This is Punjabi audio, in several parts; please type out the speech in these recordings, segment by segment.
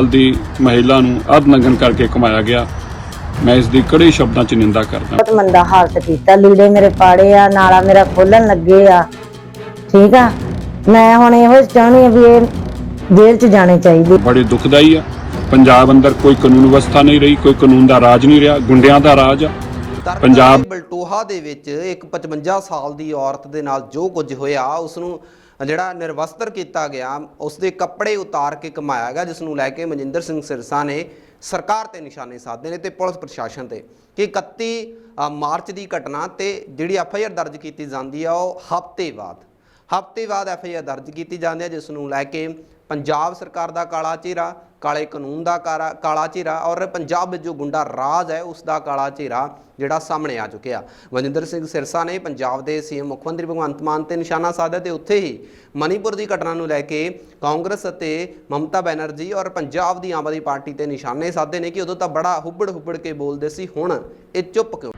ਸਾਲ ਦੀ ਮਹਿਲਾ ਨੂੰ ਅਧਨਗਨ ਕਰਕੇ ਕਮਾਇਆ ਗਿਆ। ਮੈਂ ਇਸ ਦੀ ਕੜੇ ਸ਼ਬਦਾਂ 'ਚ ਨਿੰਦਾ ਕਰਦਾ ਬਹੁਤ ਮੰਦਾ ਹਾਲਤ ਕੀਤਾ। ਲੀੜੇ ਮੇਰੇ ਪਾੜੇ ਆ ਨਾਲਾ ਮੇਰਾ ਖੋਲਣ ਲੱਗੇ ਆ। ਠੀਕ ਆ? ਮੈਂ ਹੁਣ ਇਹੋ ਚਾਹੁੰਦੀ ਆ ਵੀ ਇਹ ਜੇਲ੍ਹ 'ਚ ਜਾਣੇ ਚਾਹੀਦੇ। ਬੜੇ ਦੁਖਦਾਈ ਆ। ਪੰਜਾਬ ਅੰਦਰ ਕੋਈ ਕਾਨੂੰਨ ਵਿਵਸਥਾ ਨਹੀਂ ਰਹੀ ਕੋਈ ਕਾਨੂੰਨ ਦਾ ਰਾਜ ਨਹੀਂ ਰਿਹਾ ਗੁੰਡਿਆਂ ਦਾ ਰਾਜ ਆ। ਤਰਨਤਾਰਨ ਪੰਜਾਬ- ਦੀ ਬਲਟੋਹਾ ਦੇ ਵਿੱਚ ਇੱਕ 55 ਸਾਲ ਦੀ ਔਰਤ ਦੇ ਨਾਲ ਜੋ ਕੁਝ ਹੋਇਆ ਉਸ ਨੂੰ ਜਿਹੜਾ ਨਿਰਵਸਤਰ ਕੀਤਾ ਗਿਆ ਉਸ ਦੇ ਕੱਪੜੇ ਉਤਾਰ ਕੇ ਕਮਾਇਆ ਗਿਆ ਜਿਸ ਨੂੰ ਲੈ ਕੇ ਮਨਜਿੰਦਰ ਸਿੰਘ ਸਿਰਸਾ ਨੇ ਸਰਕਾਰ ਤੇ ਨਿਸ਼ਾਨੇ ਸਾਧੇ ਨੇ ਤੇ ਪੁਲਿਸ ਪ੍ਰਸ਼ਾਸਨ ਤੇ ਕਿ 31 ਮਾਰਚ ਦੀ ਘਟਨਾ ਤੇ ਜਿਹੜੀ ਐਫ ਆਈ ਆਰ ਦਰਜ ਕੀਤੀ ਜਾਂਦੀ ਆ, ਉਹ ਹਫ਼ਤੇ ਬਾਅਦ ਹਫ਼ਤੇ ਬਾਅਦ ਐਫ ਆਈ ਆਰ ਦਰਜ ਕੀਤੀ ਜਾਂਦੀ ਹੈ ਜਿਸ ਨੂੰ ਲੈ ਕੇ ਪੰਜਾਬ ਸਰਕਾਰ ਦਾ ਕਾਲਾ ਚਿਹਰਾ, ਕਾਲੇ ਕਾਨੂੰਨ ਦਾ ਕਾਰਾ- ਕਾਲਾ ਚਿਹਰਾ ਔਰ ਪੰਜਾਬ ਵਿੱਚ ਜੋ ਗੁੰਡਾ ਰਾਜ ਹੈ, ਉਸ ਦਾ ਕਾਲਾ ਚਿਹਰਾ ਜਿਹੜਾ ਸਾਹਮਣੇ ਆ ਚੁੱਕਿਆ। ਵਜਿੰਦਰ ਸਿੰਘ ਸਿਰਸਾ ਨੇ ਪੰਜਾਬ ਦੇ ਸੀਐਮ ਮੁੱਖ ਮੰਤਰੀ ਭਗਵੰਤ ਮਾਨ ਤੇ ਨਿਸ਼ਾਨਾ ਸਾਧਿਆ ਤੇ ਉੱਥੇ ਹੀ ਮਣੀਪੁਰ ਦੀ ਘਟਨਾ ਨੂੰ ਲੈ ਕੇ ਕਾਂਗਰਸ ਅਤੇ ਮਮਤਾ ਬੈਨਰਜੀ ਔਰ ਪੰਜਾਬ ਦੀ ਆਮ ਆਦਮੀ ਪਾਰਟੀ ਤੇ ਨਿਸ਼ਾਨੇ ਸਾਧੇ ਨੇ ਕਿ ਉਦੋਂ ਤਾਂ ਬੜਾ ਹੁੱਬੜ ਹੁੱਬੜ ਕੇ ਬੋਲਦੇ ਸੀ, ਹੁਣ ਇਹ ਚੁੱਪ ਕਿਉਂ?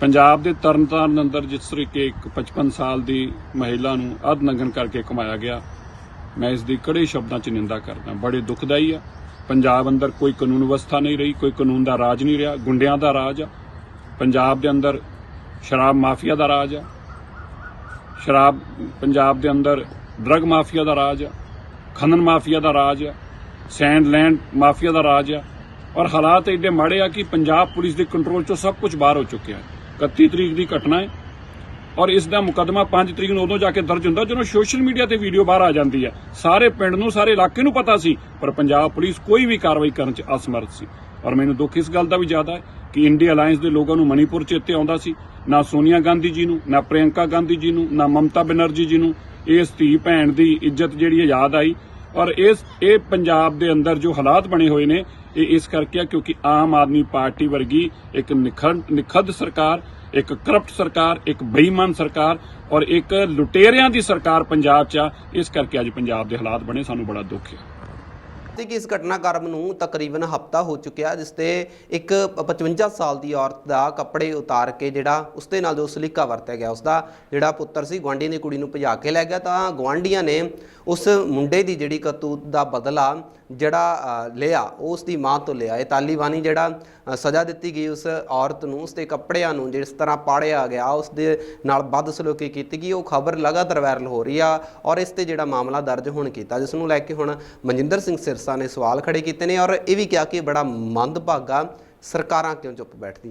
ਪੰਜਾਬ ਦੇ ਤਰਨਤਾਰਨ ਅੰਦਰ ਜਿਸ ਤਰੀਕੇ ਇੱਕ 55 ਸਾਲ ਦੀ ਮਹਿਲਾ ਨੂੰ ਅਧਨਗਨ ਕਰਕੇ ਕਮਾਇਆ ਗਿਆ, ਮੈਂ ਇਸ ਦੀ ਕੜੇ ਸ਼ਬਦਾਂ 'ਚ ਨਿੰਦਾ ਕਰਦਾ ਬੜੇ ਦੁਖਦਾਈ ਆ। ਪੰਜਾਬ ਅੰਦਰ ਕੋਈ ਕਾਨੂੰਨ ਵਿਵਸਥਾ ਨਹੀਂ ਰਹੀ, ਕੋਈ ਕਾਨੂੰਨ ਦਾ ਰਾਜ ਨਹੀਂ ਰਿਹਾ, ਗੁੰਡਿਆਂ ਦਾ ਰਾਜ ਆ। ਪੰਜਾਬ ਦੇ ਅੰਦਰ ਸ਼ਰਾਬ ਮਾਫੀਆ ਦਾ ਰਾਜ ਆ। ਸ਼ਰਾਬ, ਪੰਜਾਬ ਦੇ ਅੰਦਰ ਡਰਗ ਮਾਫੀਆ ਦਾ ਰਾਜ ਆ। ਖਨਨ ਮਾਫੀਆ ਦਾ ਰਾਜ ਆ। ਸੈਂਡ ਲੈਂਡ ਮਾਫੀਆ ਦਾ ਰਾਜ ਆ। ਔਰ ਹਾਲਾਤ ਏਡੇ ਮਾੜੇ ਆ ਕਿ ਪੰਜਾਬ ਪੁਲਿਸ ਦੇ ਕੰਟਰੋਲ ਚੋਂ ਸਭ ਕੁਝ ਬਾਹਰ ਹੋ ਚੁੱਕਿਆ ਹੈ। 31 ਤਰੀਕ ਦੀ ਘਟਨਾ ਹੈ ਔਰ ਇਸ ਦਾ ਮੁਕੱਦਮਾ 5 ਤਰੀਕ ਨੂੰ ਉਦੋਂ ਜਾ ਕੇ ਦਰਜ ਹੁੰਦਾ ਜਦੋਂ ਸੋਸ਼ਲ ਮੀਡੀਆ ਤੇ ਵੀਡੀਓ ਬਾਹਰ ਆ ਜਾਂਦੀ ਹੈ। ਸਾਰੇ ਪਿੰਡ ਨੂੰ, ਸਾਰੇ ਇਲਾਕੇ ਨੂੰ ਪਤਾ ਸੀ, ਪਰ ਪੰਜਾਬ ਪੁਲਿਸ ਕੋਈ ਵੀ ਕਾਰਵਾਈ ਕਰਨ 'ਚ ਅਸਮਰਥ ਸੀ। ਔਰ ਮੈਨੂੰ ਦੁੱਖ ਇਸ ਗੱਲ ਦਾ ਵੀ ਜ਼ਿਆਦਾ ਹੈ ਕਿ ਇੰਡੀਆ ਅਲਾਈਅੰਸ ਦੇ ਲੋਕਾਂ ਨੂੰ ਮਣੀਪੁਰ 'ਚ ਆਉਂਦਾ ਸੀ। ਨਾ ਸੋਨੀਆ ਗਾਂਧੀ ਜੀ ਨੂੰ, ਨਾ ਪ੍ਰਿਯੰਕਾ ਗਾਂਧੀ ਜੀ ਨੂੰ, ਨਾ ਮਮਤਾ ਬੈਨਰਜੀ ਜੀ ਨੂੰ। ਇਸ ਧੀ ਭੈਣ ਦੀ ਇੱਜ਼ਤ ਜਿਹੜੀ ਹੈ ਯਾਦ ਆਈ। ਔਰ ਇਸ, ਇਹ ਪੰਜਾਬ ਦੇ ਅੰਦਰ ਜੋ ਹਾਲਾਤ ਬਣੇ ਹੋਏ ਨੇ, ਇਹ ਇਸ ਕਰਕੇ ਆ ਕਿਉਂਕਿ ਆਮ ਆਦਮੀ ਪਾਰਟੀ ਵਰਗੀ ਇੱਕ ਨਿਖਰ ਨਿਖੱਦ ਸਰਕਾਰ, ਇੱਕ ਕਰਪਟ ਸਰਕਾਰ, ਇੱਕ ਬੇਈਮਾਨ ਸਰਕਾਰ ਔਰ ਇੱਕ ਲੁਟੇਰਿਆਂ ਦੀ ਸਰਕਾਰ ਪੰਜਾਬ 'ਚ ਆ, ਇਸ ਕਰਕੇ ਅੱਜ ਪੰਜਾਬ ਦੇ ਹਾਲਾਤ ਬਣੇ, ਸਾਨੂੰ ਬੜਾ ਦੁੱਖ ਹੈ। ਤੇ ਕਿ ਇਸ ਘਟਨਾਕ੍ਰਮ ਨੂੰ ਤਕਰੀਬਨ ਹਫਤਾ ਹੋ ਚੁੱਕਿਆ, ਜਿਸ ਤੇ ਇੱਕ 55 ਸਾਲ ਦੀ ਔਰਤ ਦਾ ਕੱਪੜੇ ਉਤਾਰ ਕੇ ਜਿਹੜਾ ਉਸ ਦੇ ਨਾਲ ਜੋ ਸਲੀਕਾ ਵਰਤਿਆ ਗਿਆ, ਉਸ ਦਾ ਜਿਹੜਾ ਪੁੱਤਰ ਸੀ, ਗੁਆਂਢੀ ਦੀ ਕੁੜੀ ਨੂੰ ਭਜਾ ਕੇ ਲੈ ਗਿਆ। ਤਾਂ ਗੁਆਂਢੀਆਂ ਨੇ ਉਸ ਮੁੰਡੇ ਦੀ ਜਿਹੜੀ ਕਤੂਤ ਦਾ ਬਦਲਾ ਜਿਹੜਾ ਲਿਆ, ਉਹ ਉਸ ਦੀ ਮਾਂ ਤੋਂ ਲਿਆ। ਇਹ ਤਾਲੀਬਾਨੀ ਜਿਹੜਾ ਸਜ਼ਾ ਦਿੱਤੀ ਗਈ ਉਸ ਔਰਤ ਨੂੰ, ਉਸ ਦੇ ਕੱਪੜਿਆਂ ਨੂੰ ਜਿਸ ਤਰ੍ਹਾਂ ਪਾੜਿਆ ਗਿਆ, ਉਸ ਦੇ ਨਾਲ ਬਦਸਲੂਕੀ ਕੀਤੀ ਗਈ, ਉਹ ਖਬਰ ਲਗਾਤਾਰ ਵਾਇਰਲ ਹੋ ਰਹੀ ਆ ਔਰ ਇਸ ਤੇ ਜਿਹੜਾ ਮਾਮਲਾ ਦਰਜ ਹੋਣ ਕੀਤਾ, ਜਿਸ ਨੂੰ ਲੈ ਕੇ ਹੁਣ ਮਨਜਿੰਦਰ ਸਿੰਘ ਸਿਰਸਾ ਨੇ ਸਵਾਲ ਖੜੇ ਕੀਤੇ ਨੇ ਔਰ ਇਹ ਵੀ ਕਿਹਾ ਕਿ ਬੜਾ ਮੰਦਭਾਗਾ ਸਰਕਾਰਾਂ ਕਿਉਂ ਚੁੱਪ ਬੈਠਦੀਆਂ